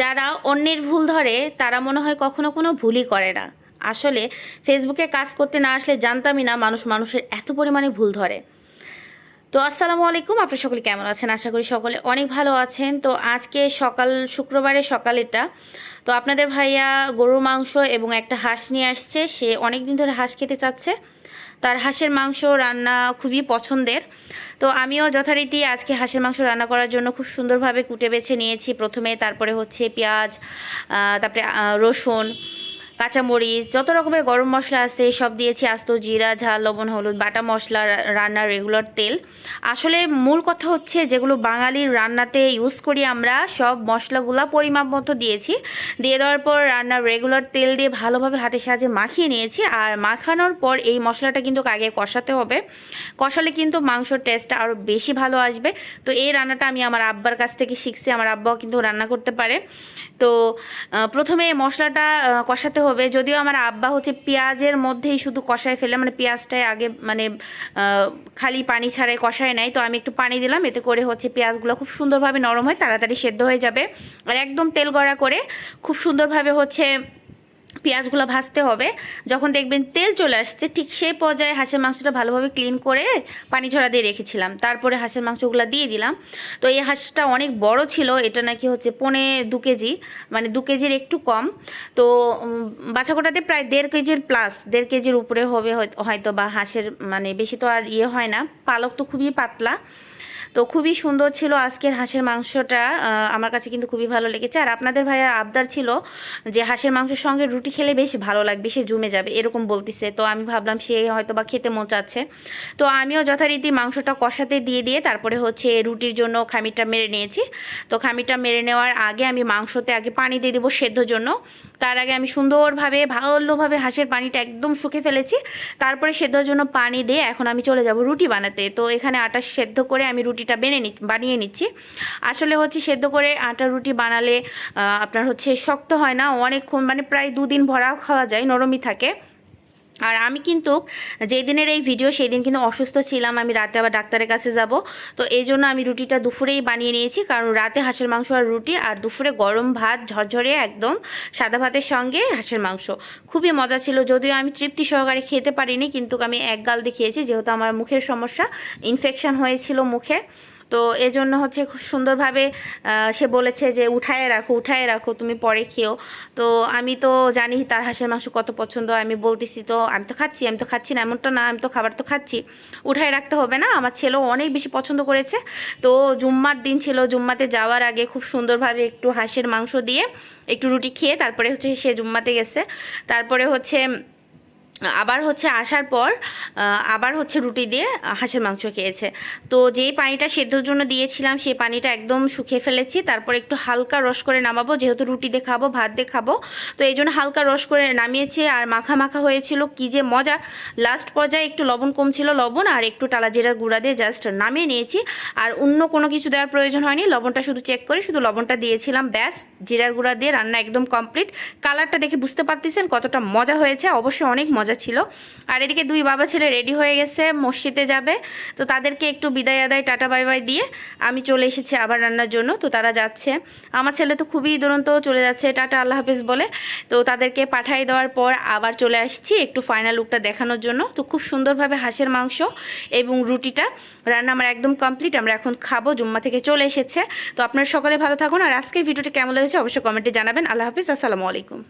যারা অন্যের ভুল ধরে, তারা মনে হয় কখনো কোনো ভুলই করে না। আসলে ফেসবুকে কাজ করতে না আসলে জানতামই না মানুষ মানুষের এত পরিমাণে ভুল ধরে। তো আসসালামু আলাইকুম, আপনার সকলে কেমন আছেন? আশা করি সকলে অনেক ভালো আছেন। তো আজকে সকাল, শুক্রবারে সকালেটা তো আপনাদের ভাইয়া গরুর মাংস এবং একটা হাঁস নিয়ে আসছে। সে অনেক দিন ধরে হাঁস খেতে চাচ্ছে। তার হাঁসের মাংস রান্না খুবই পছন্দের। তো আমিও যথারীতি আজকে হাঁসের মাংস রান্না করার জন্য খুব সুন্দরভাবে কুটে বেছে নিয়েছি। প্রথমে তারপরে হচ্ছে পেঁয়াজ তারপরে রসুন কাঁচামরিচ, যত রকমের গরম মশলা আছে, সব দিয়েছি, আস্ত জিরা, ঝাল, লবণ, হলুদ, বাটা মশলা, রান্নার রেগুলার তেল। আসলে মূল কথা হচ্ছে, যেগুলো বাঙালির রান্নাতে ইউজ করি আমরা, সব মশলাগুলো পরিমাপ মতো দিয়েছি। দিয়ে দেওয়ার পর রান্নার রেগুলার তেল দিয়ে ভালোভাবে হাতের সাহায্যে মাখিয়ে নিয়েছি। আর মাখানোর পর এই মশলাটা কিন্তু আগে কষাতে হবে। কষালে কিন্তু মাংসর টেস্টটা আরও বেশি ভালো আসবে। তো এই রান্নাটা আমি আমার আব্বার কাছ থেকে শিখছি, আমার আব্বাও কিন্তু রান্না করতে পারে। তো প্রথমে মশলাটা কষাতে হবে, যদিও আমার আব্বা হচ্ছে পেঁয়াজের মধ্যেই শুধু কষায় ফেলে মানে পেঁয়াজটাই আগে মানে খালি পানি ছাড়াই কষায় নেয়। তো আমি একটু পানি দিলাম, এতে করে হচ্ছে পেঁয়াজগুলো খুব সুন্দরভাবে নরম হয়, তাড়াতাড়ি সেদ্ধ হয়ে যাবে। আর একদম তেল গড়া করে খুব সুন্দরভাবে হচ্ছে পেঁয়াজগুলো ভাজতে হবে। যখন দেখবেন তেল চলে আসছে, ঠিক সেই পর্যায়ে হাঁসের মাংসটা ভালোভাবে ক্লিন করে পানি ঝরা দিয়ে রেখেছিলাম। তারপরে হাঁসের মাংসগুলো দিয়ে দিলাম। তো এই হাঁসটা অনেক বড় ছিল, এটা নাকি হচ্ছে পনে দু কেজি মানে দু কেজির একটু কম। তো বাছাকোটাতে প্রায় দেড় কেজির প্লাস দেড় কেজির উপরে হবে হয়তো বা হাঁসের মানে বেশি তো আর ইয়ে হয় না। পালক তো খুবই পাতলা। তো খুবই সুন্দর ছিল আজকের হাঁসের মাংসটা আমার কাছে কিন্তু খুবই ভালো লেগেছে। আর আপনাদের ভাইয়ার আবদার ছিল যে হাঁসের মাংসের সঙ্গে রুটি খেলে বেশ ভালো লাগবে, সে জমে যাবে, এরকম বলতিছে। তো আমি ভাবলাম সে হয়তো বা খেতে মন চাচ্ছে। তো আমিও যথারীতি মাংসটা কষাতে দিয়ে দিয়ে তারপরে হচ্ছে রুটির জন্য খামিরটা মেরে নিয়েছি। তো খামিরটা মেরে নেওয়ার আগে আমি মাংসতে আগে পানি দিয়ে দেবো সেদ্ধর জন্য। তার আগে আমি সুন্দরভাবে, ভালোভাবে হাঁসের পানিটা একদম শুকে ফেলেছি। তারপরে সেদ্ধর জন্য পানি দিয়ে এখন আমি চলে যাব রুটি বানাতে। তো এখানে আটা সেদ্ধ করে আমি রুটিটা বেনে নি, বানিয়ে নিচ্ছি। আসলে হচ্ছে সেদ্ধ করে আটা রুটি বানালে আপনার হচ্ছে শক্ত হয় না, অনেকক্ষণ মানে প্রায় দুদিন ভরাও খাওয়া যায়, নরমই থাকে। আর আমি কিন্তু যেই দিনের এই ভিডিও সেই দিন কিন্তু অসুস্থ ছিলাম, আমি রাতে আবার ডাক্তারের কাছে যাব। তো এই জন্য আমি রুটিটা দুপুরেই বানিয়ে নিয়েছি, কারণ রাতে হাঁসের মাংস আর রুটি, আর দুপুরে গরম ভাত, ঝরঝরে একদম সাদা ভাতের সঙ্গে হাঁসের মাংস। খুবই মজা ছিল, যদিও আমি তৃপ্তি সহকারে খেতে পারিনি, কিন্তু আমি এক গাল দেখিয়েছি যেহেতু আমার মুখের সমস্যা ইনফেকশন হয়েছিল মুখে। তো এজন্য হচ্ছে খুব সুন্দরভাবে সে বলেছে যে উঠায় রাখো উঠায় রাখো, তুমি পরে খেও। তো আমি তো জানি তার হাঁসের মাংস কত পছন্দ, আমি বলতেছি তো, আমি তো খাচ্ছি, আমি তো খাচ্ছি না, এমনটা না, আমি তো খাবার তো খাচ্ছি। উঠায় রাখতে হবে না, আমার ছেলেও অনেক বেশি পছন্দ করেছে। তো জুম্মার দিন ছিল, জুম্মাতে যাওয়ার আগে খুব সুন্দরভাবে একটু হাঁসের মাংস দিয়ে একটু রুটি খেয়ে তারপরে হচ্ছে সে জুম্মাতে গেছে। তারপরে হচ্ছে আবার হচ্ছে আসার পর আবার হচ্ছে রুটি দিয়ে হাঁসের মাংস খেয়েছে। তো যেই পানিটা সেদ্ধর জন্য দিয়েছিলাম, সেই পানিটা একদম শুকিয়ে ফেলেছি। তারপর একটু হালকা রস করে নামাবো, যেহেতু রুটি দিয়ে খাব, ভাত দিয়ে খাব। তো এই জন্য হালকা রস করে নামিয়েছি আর মাখা মাখা হয়েছিল। কি যে মজা! লাস্ট পর্যায়ে একটু লবণ কম ছিল লবণ আর একটু টালা জিরার গুঁড়া দিয়ে জাস্ট নামিয়ে নিয়েছি। আর অন্য কোনো কিছু দেওয়ার প্রয়োজন হয়নি। লবণটা শুধু চেক করে, শুধু লবণটা দিয়েছিলাম, ব্যাস। জিরার গুঁড়া দিয়ে রান্না একদম কমপ্লিট কালারটা দেখে বুঝতে পারতেছেন কতটা মজা হয়েছে। অবশ্যই অনেক মজা ছিল। আর এদিকে দুই বাবা ছেলে রেডি হয়ে গেছে, মসজিদে যাবে। তো তাদেরকে একটু বিদায় আদায়, টাটা, বাই বাই দিয়ে আমি চলে এসেছি আবার রান্নার জন্য। তো তারা যাচ্ছে। আমার ছেলে তো খুবই দুরন্ত চলে যাচ্ছে, টাটা, আল্লাহ হাফিজ বলে। তো তাদেরকে পাঠাই দেওয়ার পর আবার চলে আসছি একটু ফাইনাল লুকটা দেখানোর জন্য। তো খুব সুন্দরভাবে হাঁসের মাংস এবং রুটিটা রান্না আমার একদম কমপ্লিট আমরা এখন খাব। জুম্মা থেকে চলে এসেছে। তো আপনারা সকালে ভালো থাকুন। আর আজকের ভিডিওটা কেমন লেগেছে অবশ্যই কমেন্টে জানাবেন। আল্লাহ হাফিজ, আসসালামু আলাইকুম।